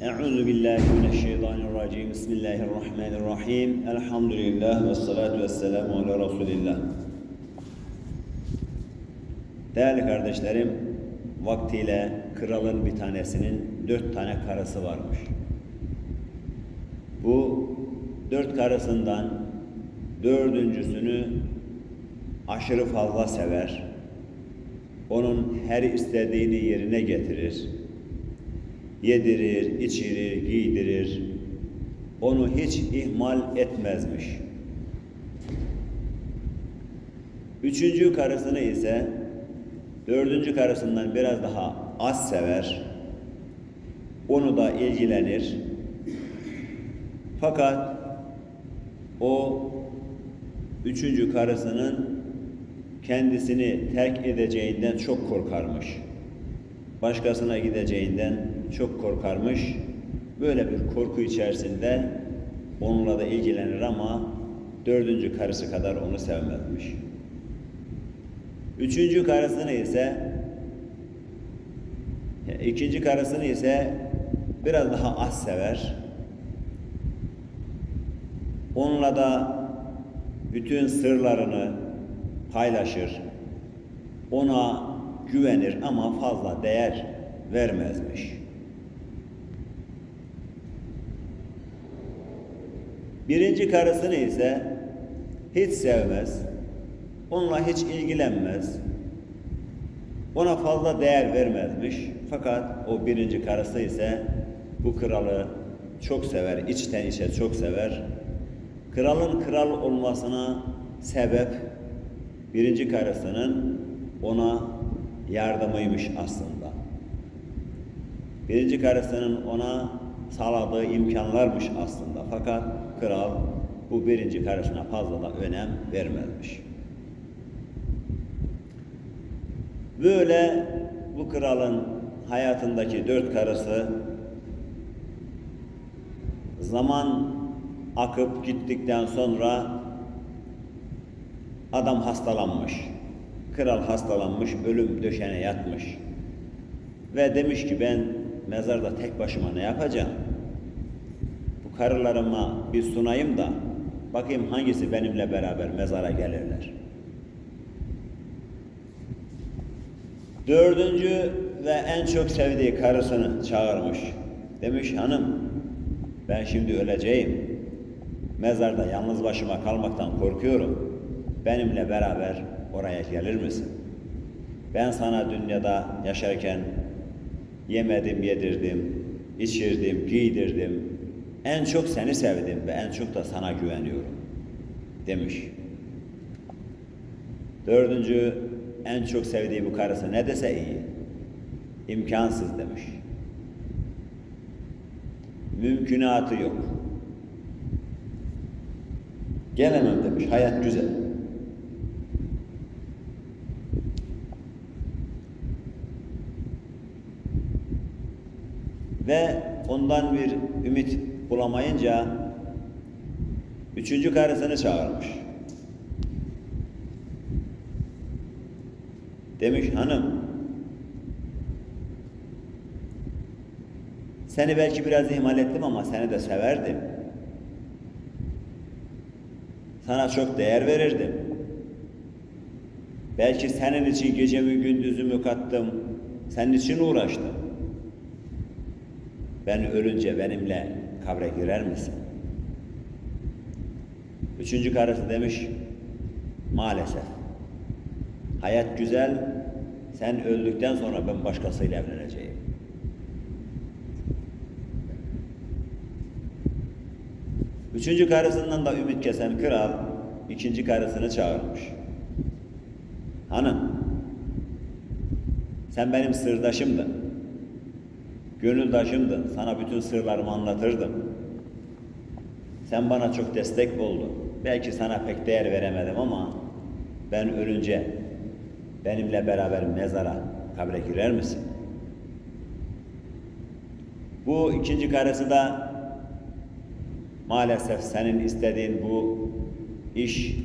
Euzu billahi mineşşeytanirracim. Bismillahirrahmanirrahim. Elhamdülillah ve salatu ve selamu ala Resulillah. Değerli kardeşlerim, vaktiyle kralın bir tanesinin dört tane karısı varmış. Bu dört karısından dördüncüsünü aşırı fazla sever. Onun her istediğini yerine getirir yedirir, içirir, giydirir. Onu hiç ihmal etmezmiş. Üçüncü karısını ise dördüncü karısından biraz daha az sever. Onu da ilgilenir. Fakat o üçüncü karısının kendisini terk edeceğinden çok korkarmış. Başkasına gideceğinden çok korkarmış. Böyle bir korku içerisinde onunla da ilgilenir ama dördüncü karısı kadar onu sevmezmiş. Üçüncü karısını ise ikinci karısını ise biraz daha az sever. Onunla da bütün sırlarını paylaşır. Ona güvenir ama fazla değer vermezmiş. Birinci karısını ise hiç sevmez, onunla hiç ilgilenmez, ona fazla değer vermezmiş. Fakat o birinci karısı ise bu kralı çok sever, içten içe çok sever. Kralın kral olmasına sebep birinci karısının ona yardımıymış aslında. Birinci karısının ona sağladığı imkanlarmış aslında. Fakat kral bu birinci karısına fazla da önem vermezmiş. Böyle bu kralın hayatındaki dört karısı zaman akıp gittikten sonra adam hastalanmış. Kral hastalanmış, ölüm döşene yatmış. Ve demiş ki ben mezarda tek başıma ne yapacağım? Karılarıma bir sunayım da bakayım hangisi benimle beraber mezara gelirler. Dördüncü ve en çok sevdiği karısını çağırmış. Demiş hanım ben şimdi öleceğim. Mezarda yalnız başıma kalmaktan korkuyorum. Benimle beraber oraya gelir misin? Ben sana dünyada yaşarken yemedim, yedirdim, içirdim, giydirdim. En çok seni sevdim ve en çok da sana güveniyorum demiş. Dördüncü en çok sevdiği bu karısı ne dese iyi. İmkansız demiş. Mümkünatı yok. Gelemem demiş. Hayat güzel. Ve ondan bir ümit bulamayınca üçüncü karısını çağırmış. Demiş hanım seni belki biraz ihmal ettim ama seni de severdim. Sana çok değer verirdim. Belki senin için gecemi gündüzümü kattım. Senin için uğraştım. Ben ölünce benimle kabre girer misin? Üçüncü karısı demiş, maalesef. Hayat güzel, sen öldükten sonra ben başkasıyla evleneceğim. Üçüncü karısından da ümit kesen kral, ikinci karısını çağırmış. Hanım, sen benim sırdaşımdın. Gönüldaşımdın. Sana bütün sırlarımı anlatırdım. Sen bana çok destek oldun. Belki sana pek değer veremedim ama ben ölünce benimle beraber mezara kabre girer misin? Bu ikinci karısı da maalesef senin istediğin bu iş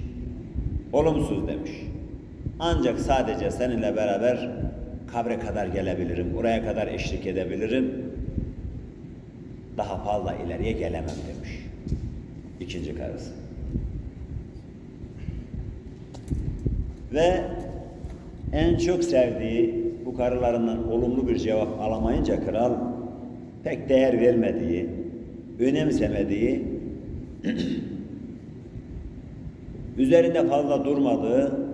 olumsuz demiş. Ancak sadece seninle beraber kabre kadar gelebilirim, oraya kadar eşlik edebilirim. Daha fazla ileriye gelemem demiş. İkinci karısı. Ve en çok sevdiği bu karılarından olumlu bir cevap alamayınca kral pek değer vermediği, önemsemediği, üzerinde fazla durmadığı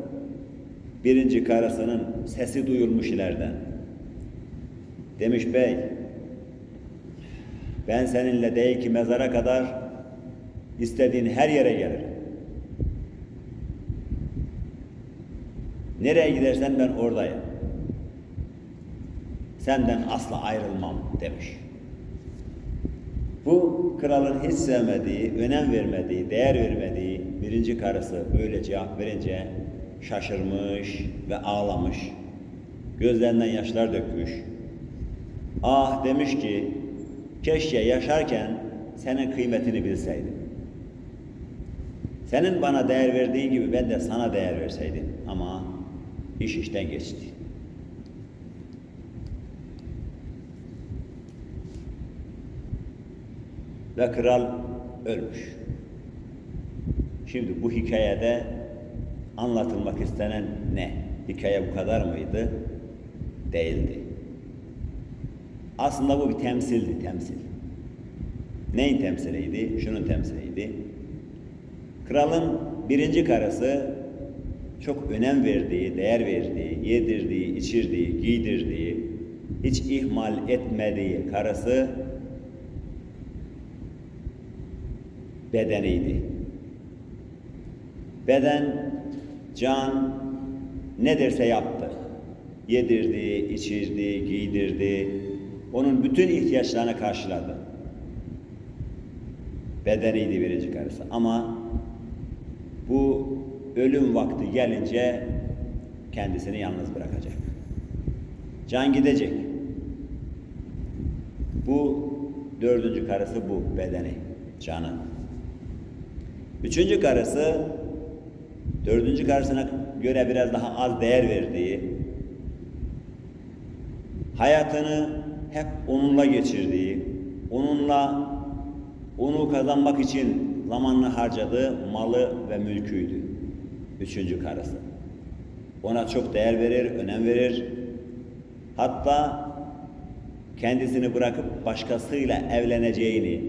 birinci karısının sesi duyulmuş ilerden. Demiş bey, ben seninle değil ki mezara kadar istediğin her yere gelirim. Nereye gidersen ben oradayım. Senden asla ayrılmam demiş. Bu kralın hiç sevmediği, önem vermediği, değer vermediği birinci karısı böyle cevap verince şaşırmış ve ağlamış. Gözlerinden yaşlar dökmüş. Ah demiş ki keşke yaşarken senin kıymetini bilseydim. Senin bana değer verdiğin gibi ben de sana değer verseydim ama iş işten geçti. Ve kral ölmüş. Şimdi bu hikayede anlatılmak istenen ne? Hikaye bu kadar mıydı? Değildi. Aslında bu bir temsildi, temsil. Neyin temsiliydi? Şunun temsiliydi. Kralın birinci karısı çok önem verdiği, değer verdiği, yedirdiği, içirdiği, giydirdiği, hiç ihmal etmediği karısı bedeniydi. Beden, can ne derse yaptı. Yedirdi, içirdi, giydirdi. Onun bütün ihtiyaçlarını karşıladı. Bedeniydi birinci karısı. Ama bu ölüm vakti gelince kendisini yalnız bırakacak. Can gidecek. Bu dördüncü karısı bu bedeni, canı. Üçüncü karısı dördüncü karısına göre biraz daha az değer verdiği, hayatını hep onunla geçirdiği, onunla onu kazanmak için zamanını harcadığı malı ve mülküydü. Üçüncü karısı. Ona çok değer verir, önem verir. Hatta kendisini bırakıp başkasıyla evleneceğini,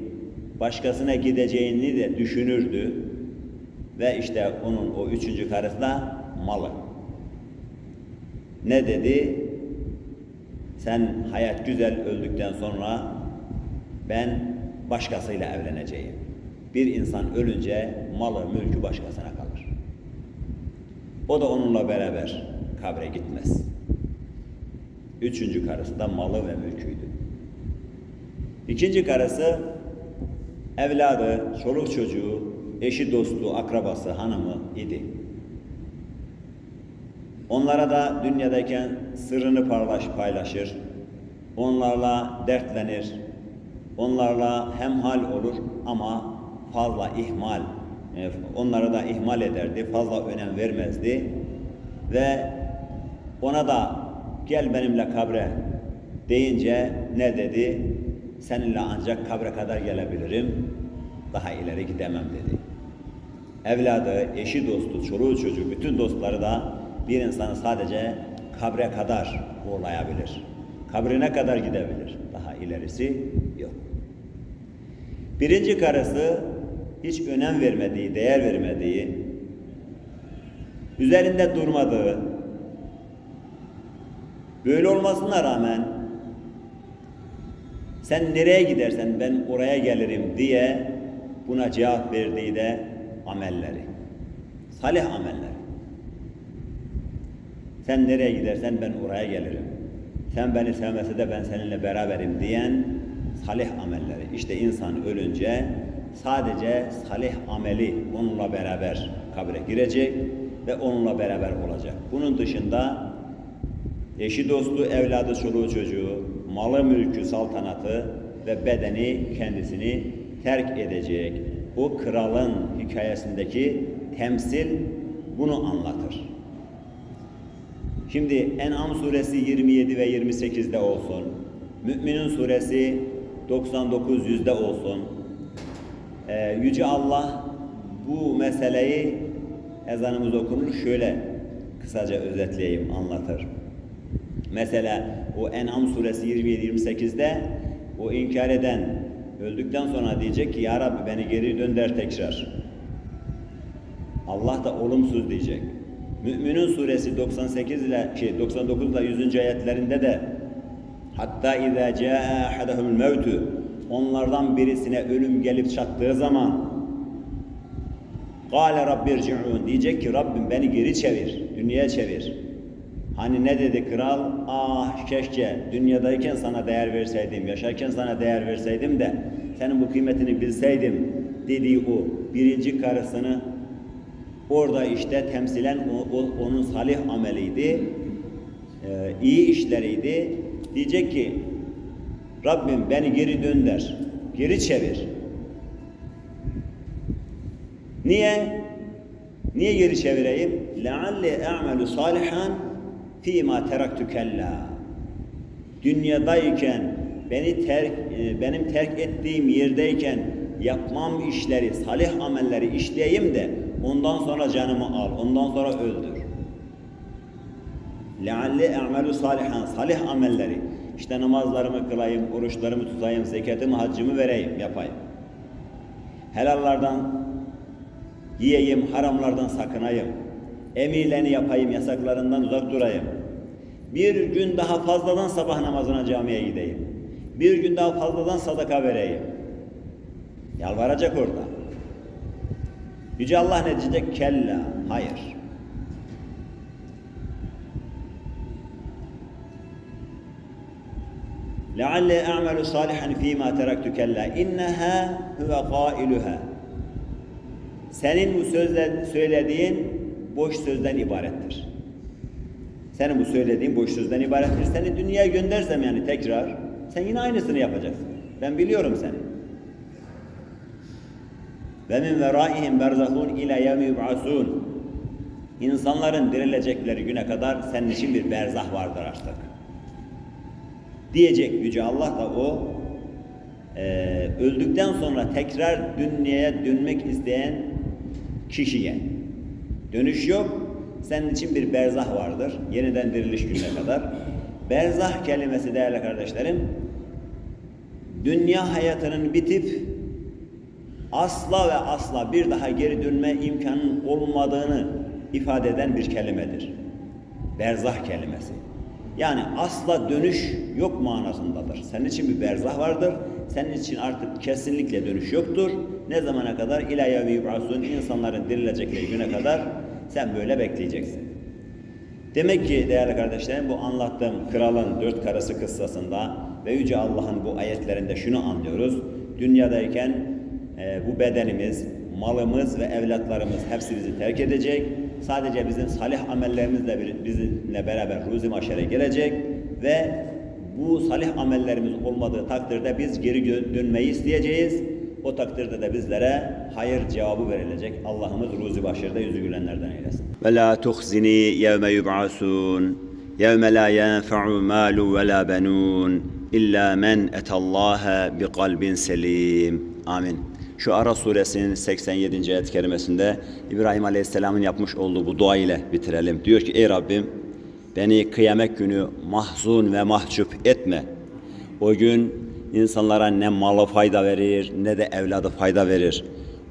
başkasına gideceğini de düşünürdü. Ve işte onun o üçüncü karısı da malı. Ne dedi? Sen hayat güzel öldükten sonra ben başkasıyla evleneceğim. Bir insan ölünce malı, mülkü başkasına kalır. O da onunla beraber kabre gitmez. Üçüncü karısı da malı ve mülküydü. İkinci karısı evladı, çoluk çocuğu, eşi dostu, akrabası, hanımı idi. Onlara da dünyadayken sırrını paylaş, paylaşır, onlarla dertlenir, onlarla hemhal olur ama fazla ihmal, e, onlara da ihmal ederdi, fazla önem vermezdi ve ona da gel benimle kabre deyince ne dedi? Seninle ancak kabre kadar gelebilirim, daha ileri gidemem dedi. Evladı, eşi dostu, çoluğu çocuğu, bütün dostları da bir insanı sadece kabre kadar uğurlayabilir. Kabrine kadar gidebilir. Daha ilerisi yok. Birinci karısı hiç önem vermediği, değer vermediği, üzerinde durmadığı, böyle olmasına rağmen sen nereye gidersen ben oraya gelirim diye buna cevap verdiği de amelleri. Salih ameller. Sen nereye gidersen ben oraya gelirim. Sen beni sevmese de ben seninle beraberim diyen salih amelleri. İşte insan ölünce sadece salih ameli onunla beraber kabre girecek ve onunla beraber olacak. Bunun dışında eşi dostu, evladı, çoluğu çocuğu, malı mülkü, saltanatı ve bedeni kendisini terk edecek. O kralın hikayesindeki temsil bunu anlatır. Şimdi En'am suresi 27 ve 28'de olsun, Mü'minun suresi 99 yüzde olsun. Ee, Yüce Allah bu meseleyi ezanımız okunur şöyle kısaca özetleyeyim, anlatır. Mesela o En'am suresi 27-28'de o inkar eden öldükten sonra diyecek ki Ya Rabbi beni geri dönder tekrar. Allah da olumsuz diyecek. Müminun suresi 98 ile şey 99 ile 100. ayetlerinde de hatta izâ câe ahadahumul mevtü onlardan birisine ölüm gelip çattığı zaman Kâle rabbirci'ûn diyecek ki Rabbim beni geri çevir, dünyaya çevir. Hani ne dedi kral? Ah keşke dünyadayken sana değer verseydim, yaşarken sana değer verseydim de senin bu kıymetini bilseydim dediği o birinci karısını orada işte temsilen o, o- onun salih ameliydi, ee, iyi işleriydi. Diyecek ki Rabbim beni geri dönder, geri çevir. Niye? Niye geri çevireyim? لَعَلِّ اَعْمَلُ صَالِحًا ف۪ي مَا تَرَكْتُ كَلَّا Dünyadayken, beni terk, e, benim terk ettiğim yerdeyken yapmam işleri, salih amelleri işleyeyim de ondan sonra canımı al, ondan sonra öldür. لَعَلِّ اَعْمَلُ صَالِحًا Salih amelleri. İşte namazlarımı kılayım, oruçlarımı tutayım, zekatımı, haccımı vereyim, yapayım. Helallardan yiyeyim, haramlardan sakınayım. Emirlerini yapayım, yasaklarından uzak durayım. Bir gün daha fazladan sabah namazına camiye gideyim. Bir gün daha fazladan sadaka vereyim. Yalvaracak orada. Yüce Allah ne diyecek? Kella. Hayır. لعل أعمل صالحا فيما تركت كلا إنها هو قائلها senin bu sözle, söylediğin boş sözden ibarettir. Senin bu söylediğin boş sözden ibarettir. Seni dünyaya göndersem yani tekrar sen yine aynısını yapacaksın. Ben biliyorum seni. Ve min veraihim berzahun ila yevmi yub'asun. İnsanların dirilecekleri güne kadar senin için bir berzah vardır artık. Diyecek Yüce Allah da o e, öldükten sonra tekrar dünyaya dönmek isteyen kişiye. Dönüş yok. Senin için bir berzah vardır. Yeniden diriliş gününe kadar. Berzah kelimesi değerli kardeşlerim, dünya hayatının bitip asla ve asla bir daha geri dönme imkanının olmadığını ifade eden bir kelimedir. Berzah kelimesi. Yani asla dönüş yok manasındadır. Senin için bir berzah vardır. Senin için artık kesinlikle dönüş yoktur. Ne zamana kadar? İlâ ve insanların dirilecekleri güne kadar sen böyle bekleyeceksin. Demek ki değerli kardeşlerim bu anlattığım kralın dört karısı kıssasında ve Yüce Allah'ın bu ayetlerinde şunu anlıyoruz. Dünyadayken e, bu bedenimiz, malımız ve evlatlarımız hepsi bizi terk edecek. Sadece bizim salih amellerimizle bizimle beraber ruzi maşere gelecek ve bu salih amellerimiz olmadığı takdirde biz geri dönmeyi isteyeceğiz. O takdirde de bizlere hayır cevabı verilecek. Allah'ımız ruzi başarıda yüzü gülenlerden eylesin. Ve la tuhzini yevme yub'asun. Yevme la yenfa'u malu ve la benun illa men etallaha bi kalbin selim. Amin. Şu Ara suresinin 87. ayet kerimesinde İbrahim Aleyhisselam'ın yapmış olduğu bu dua ile bitirelim. Diyor ki ey Rabbim beni kıyamet günü mahzun ve mahcup etme. O gün insanlara ne malı fayda verir ne de evladı fayda verir.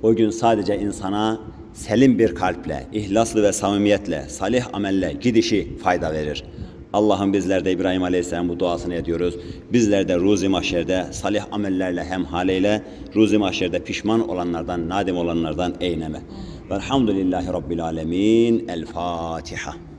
O gün sadece insana selim bir kalple, ihlaslı ve samimiyetle, salih amelle gidişi fayda verir. Allah'ım bizler de İbrahim Aleyhisselam bu duasını ediyoruz. Bizler de ruzi mahşerde salih amellerle hem haleyle ruzi mahşerde pişman olanlardan, nadim olanlardan eyneme. Velhamdülillahi Rabbil Alemin. El Fatiha.